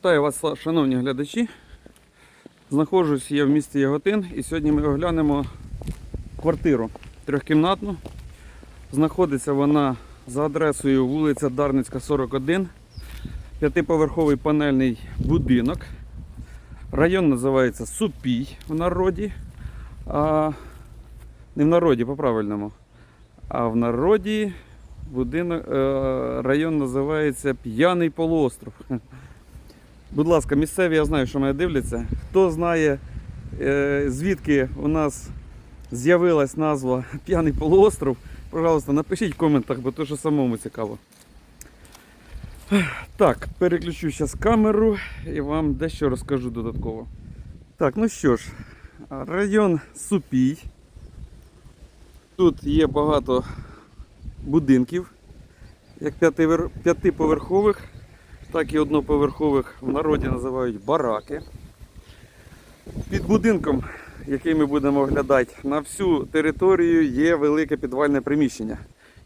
Вітаю вас, шановні глядачі. Знаходжусь я в місті Яготин і сьогодні ми оглянемо квартиру трьохкімнатну. Знаходиться вона за адресою вулиця Дарницька, 41, п'ятиповерховий панельний будинок. Район називається Супій в народі. А, не в народі, по-правильному. А в народі будинок, е, район називається П'яний полуостров. Будь ласка, місцеві, я знаю, що мене дивляться. Хто знає, е, звідки у нас з'явилась назва П'яний полуостров, пожалуйста, напишіть в коментах, бо то що самому цікаво. Так, переключу зараз камеру і вам дещо розкажу додатково. Так, ну що ж, район Супій. Тут є багато будинків, як п'ятиповерхових, так і одноповерхових в народі називають бараки. Під будинком, який ми будемо оглядати, на всю територію є велике підвальне приміщення.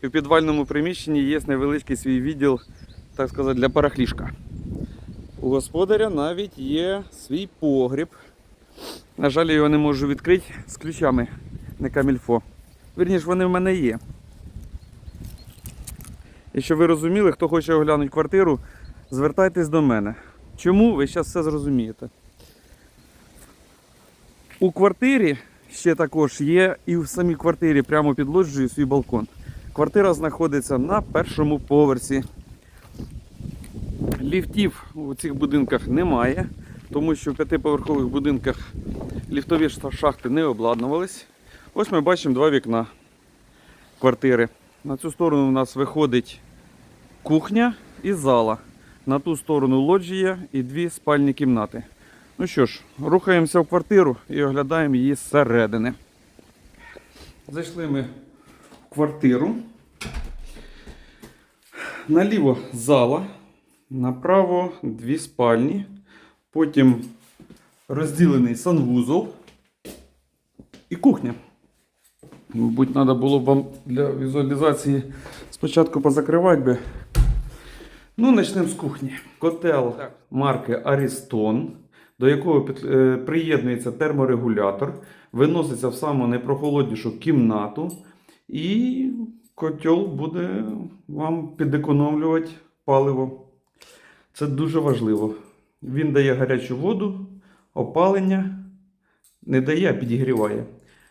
І в підвальному приміщенні є невеличкий свій відділ, так сказати, для барахлішка. У господаря навіть є свій погріб. На жаль, я його не можу відкрити з ключами, не камільфо. Вірніше, вони в мене є. Якщо ви розуміли, хто хоче оглянути квартиру, звертайтесь до мене. Чому? Ви зараз все зрозумієте. У квартирі ще також є і в самій квартирі прямо під лоджією свій балкон. Квартира знаходиться на першому поверсі. Ліфтів у цих будинках немає, тому що в п'ятиповерхових будинках ліфтові шахти не обладнувались. Ось ми бачимо два вікна квартири. На цю сторону у нас виходить кухня і зала. На ту сторону лоджія і дві спальні кімнати. Ну що ж, рухаємося в квартиру і оглядаємо її зсередини. Зайшли ми в квартиру. Наліво зала, направо дві спальні, потім розділений санвузол і кухня. Мабуть, треба було б вам для візуалізації спочатку позакривати би. Ну, почнемо з кухні. Котел марки Ariston, до якого е, приєднується терморегулятор, виноситься в саму найпрохолоднішу кімнату, і котел буде вам підекономлювати паливо. Це дуже важливо. Він дає гарячу воду, опалення, не дає, а підігріває.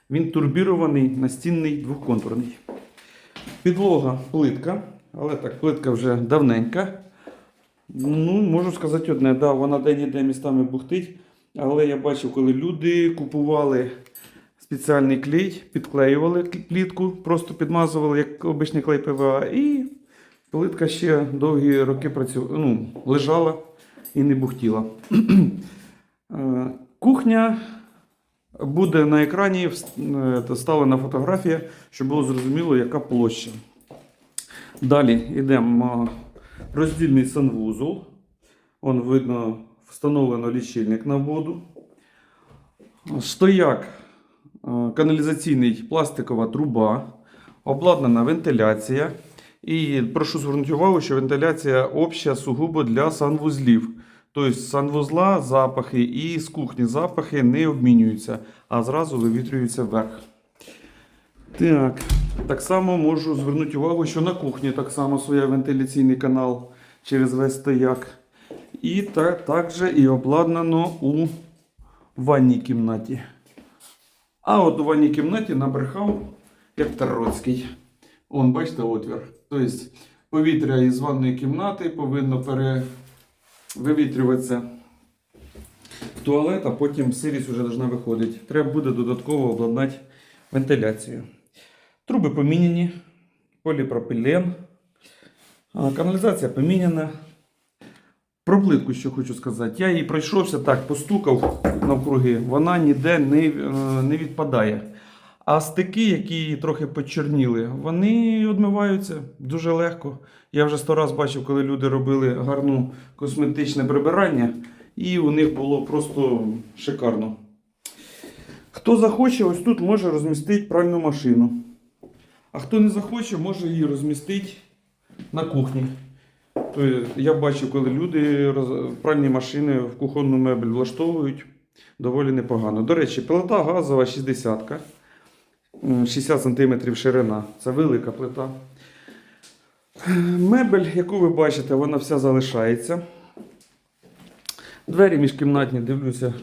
Він турбірований, настінний, двохконтурний. Підлога плитка, але так, плитка вже давненька. Ну, можу сказати одне, да, вона де-ніде містами бухтить. Але я бачив, коли люди купували спеціальний клей, підклеювали плітку, просто підмазували, як обичний клей ПВА, і плитка ще довгі роки працювала, ну, лежала і не бухтіла. Е, Кухня буде на екрані вс- е, вставлена фотографія, щоб було зрозуміло, яка площа. Далі йдемо роздільний санвузол. Он видно, встановлено лічильник на воду. Стояк, каналізаційний пластикова труба, обладнана вентиляція. І прошу звернути увагу, що вентиляція обща сугубо для санвузлів. Тобто санвузла запахи і з кухні запахи не обмінюються, а зразу вивітрюються вверх. Так, так само можу звернути увагу, що на кухні так само своє вентиляційний канал через весь стояк. І так, також і обладнано у ванній кімнаті. А от у ванній кімнаті набрехав, як Тароцький. Он, бачите, отвір. Тобто повітря із ванної кімнати повинно перевивітрюватися в туалет, а потім сирість вже повинна виходити. Треба буде додатково обладнати вентиляцію. Труби поміняні, поліпропілен, каналізація поміняна. Про плитку, що хочу сказати. Я її пройшовся так, постукав навкруги, вона ніде не, е, не відпадає. А стики, які трохи почорніли, вони відмиваються дуже легко. Я вже сто раз бачив, коли люди робили гарну косметичне прибирання, і у них було просто шикарно. Хто захоче, ось тут може розмістити пральну машину. А хто не захоче, може її розмістити на кухні. Я бачив, коли люди пральні машини в кухонну мебель влаштовують доволі непогано. До речі, плита газова 60 60 см ширина. Це велика плита. Мебель, яку ви бачите, вона вся залишається. Двері міжкімнатні, дивлюся,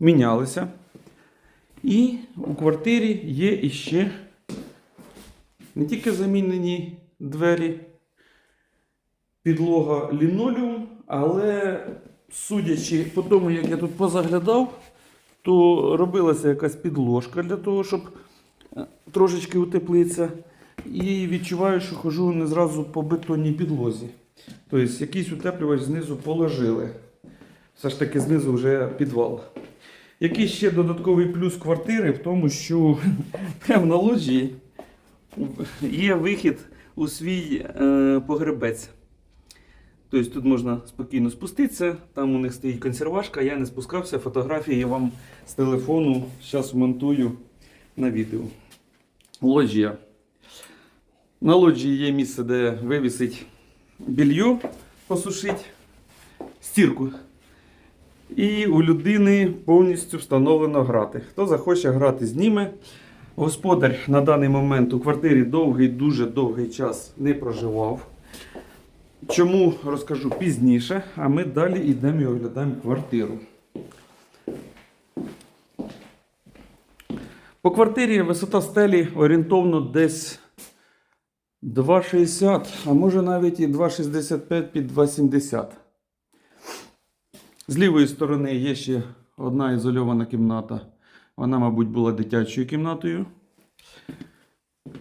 мінялися. І у квартирі є іще не тільки замінені двері, підлога лінолеум, але судячи по тому, як я тут позаглядав, то робилася якась підложка для того, щоб е, трошечки утеплитися. І відчуваю, що хожу не зразу по бетонній підлозі. Тобто якийсь утеплювач знизу положили. Все ж таки знизу вже підвал. Який ще додатковий плюс квартири в тому, що прямо на лоджії є вихід у свій е, погребець. Тобто тут можна спокійно спуститися, там у них стоїть консервашка, я не спускався, фотографії я вам з телефону зараз монтую на відео. Лоджія. На лоджії є місце, де вивісить більйо, посушить, стірку. І у людини повністю встановлено грати. Хто захоче грати, зніме. Господар на даний момент у квартирі довгий, дуже довгий час не проживав. Чому розкажу пізніше, а ми далі йдемо і оглядаємо квартиру. По квартирі висота стелі орієнтовно десь 2,60, а може навіть і 2,65 під 2,70. З лівої сторони є ще одна ізольована кімната. Вона, мабуть, була дитячою кімнатою.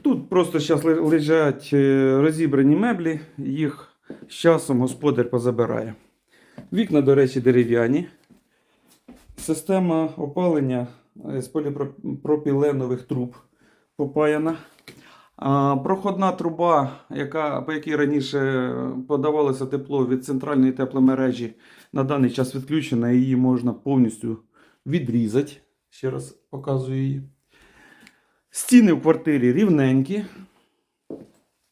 Тут просто зараз лежать е, розібрані меблі, їх з часом господар позабирає. Вікна, до речі, дерев'яні. Система опалення е, з поліпропіленових труб попаяна. Проходна труба, яка, по якій раніше подавалося тепло від центральної тепломережі, на даний час відключена, її можна повністю відрізати. Ще раз показую її. Стіни в квартирі рівненькі.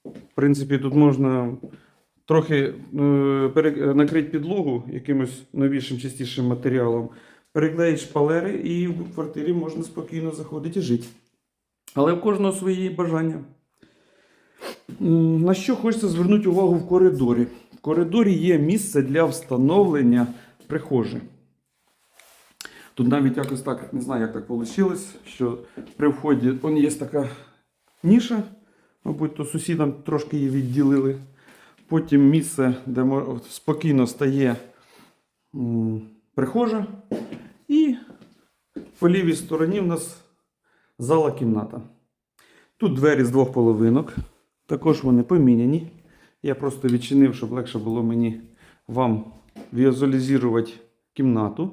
В принципі, тут можна трохи е, накрити підлогу якимось новішим, чистішим матеріалом, переклеїти шпалери, і в квартирі можна спокійно заходити і жити. Але в кожного свої бажання. На що хочеться звернути увагу в коридорі? В коридорі є місце для встановлення прихожі. Тут навіть якось так, не знаю, як так вийшло, що при вході он є така ніша, мабуть, то сусідам трошки її відділили. Потім місце, де спокійно стає прихожа. І по лівій стороні в нас зала кімната. Тут двері з двох половинок. Також вони поміняні. Я просто відчинив, щоб легше було мені вам візуалізувати кімнату.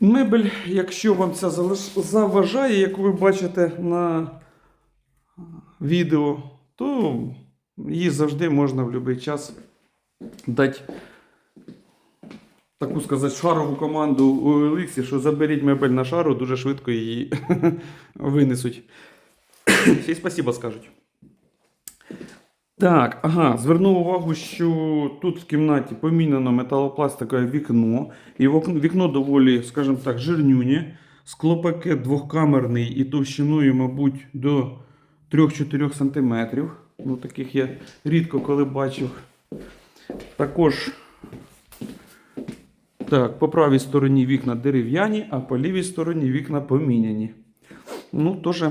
Мебель, якщо вам це заважає, як ви бачите на відео, то її завжди можна в будь-який час дати таку сказати шарову команду у Еліксі, що заберіть мебель на шару, дуже швидко її винесуть. Ще й спасибо скажуть. Так, ага, звернув увагу, що тут в кімнаті помінено металопластикове вікно. І вікно доволі, скажімо так, жирнюнє. Склопакет двохкамерний і товщиною, мабуть, до 3-4 см. Ну, таких я рідко коли бачив. Також так, по правій стороні вікна дерев'яні, а по лівій стороні вікна поміняні. Ну, теж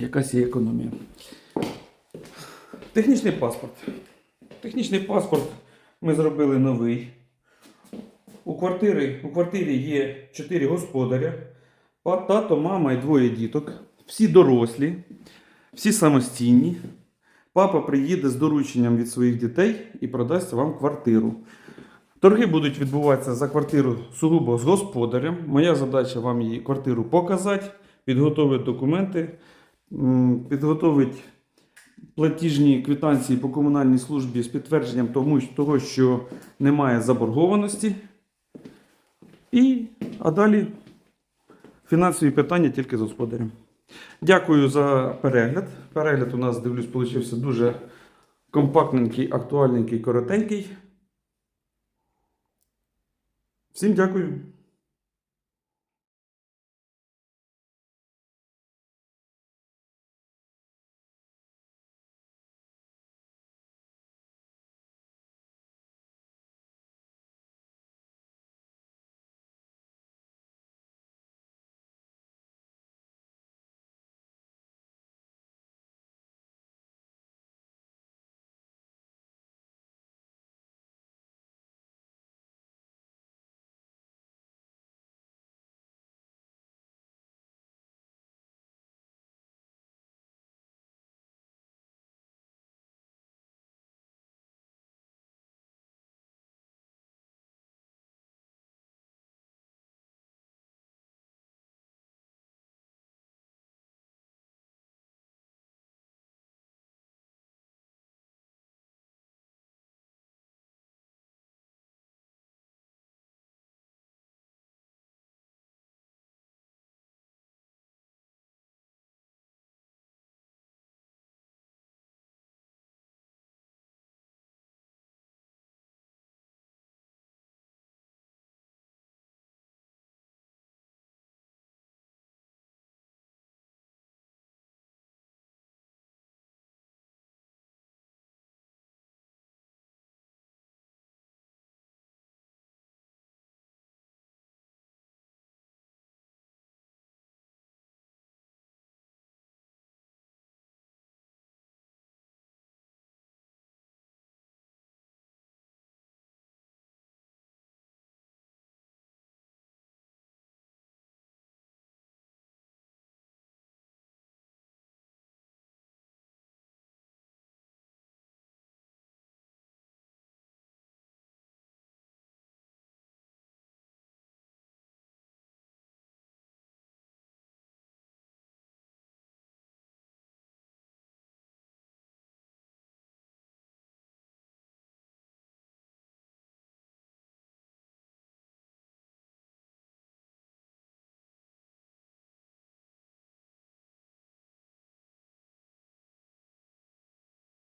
якась є економія. Технічний паспорт. Технічний паспорт ми зробили новий. У, квартири, у квартирі є 4 господаря, тато, мама і двоє діток. Всі дорослі, всі самостійні. Папа приїде з дорученням від своїх дітей і продасть вам квартиру. Торги будуть відбуватися за квартиру сугубо з господарем. Моя задача вам її квартиру показати, підготовити документи, підготовити платіжні квитанції по комунальній службі з підтвердженням того, що немає заборгованості. І, а далі фінансові питання тільки з господарем. Дякую за перегляд. Перегляд у нас, дивлюсь, вийшов дуже Компактненький, актуальненький, коротенький. Всім дякую.